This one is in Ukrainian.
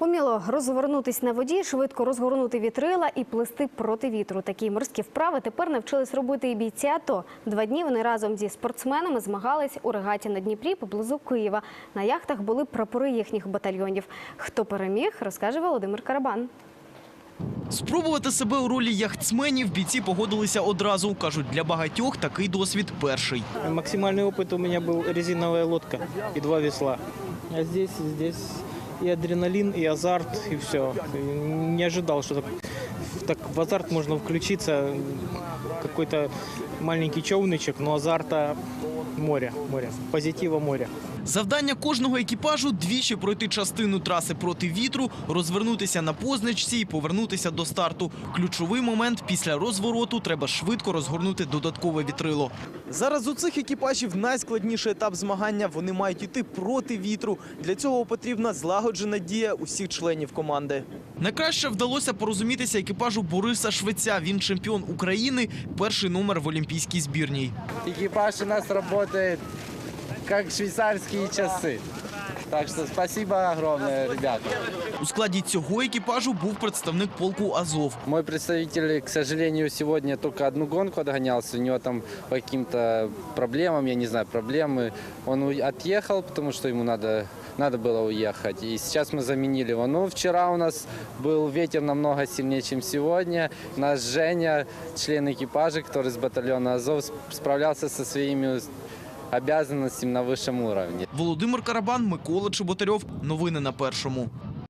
Уміло розгорнутись на воді, швидко розгорнути вітрила і плисти проти вітру. Такі морські вправи тепер навчились робити і бійці АТО. Два дні вони разом зі спортсменами змагались у регаті на Дніпрі поблизу Києва. На яхтах були прапори їхніх батальйонів. Хто переміг, розкаже Володимир Карабан. Спробувати себе у ролі яхтсменів бійці погодилися одразу. Кажуть, для багатьох такий досвід перший. Максимальный опыт у меня был резиновая лодка и два весла. А здесь, здесь и адреналин, и азарт, и все. Не ожидал, что так, так в азарт можно включиться. Какой-то маленький човничек, но азарта море, море, позитива море. Завдання кожного екіпажу двічі пройти частину траси проти вітру, розвернутися на позначці і повернутися до старту. Ключовий момент після розвороту треба швидко розгорнути додаткове вітрило. Зараз у цих екіпажів найскладніший етап змагання. Вони мають йти проти вітру. Для цього потрібна злагоджена дія усіх членів команди. Найкраще вдалося порозумітися екіпажу Бориса Швеця. Він чемпіон України, перший номер в олімпійській збірній. Экипаж у нас こっ как швейцарские часы. Так что спасибо огромное, ребята. У складі цього екіпажу був представник полку Азов. Мой представитель, к сожалению, сегодня только одну гонку отгонялся. У него там по каким-то проблемам, я не знаю, проблемы. Он отъехал, потому что ему надо, надо было уехать. И сейчас мы заменили его. Ну, вчера у нас был ветер намного сильнее, чем сегодня. Наш Женя, член экипажа, который из батальона Азов, сп- справлялся со своими обязанностями на высшем уровне. Володимир Карабан, Микола Чеботарьов. Новини на першому.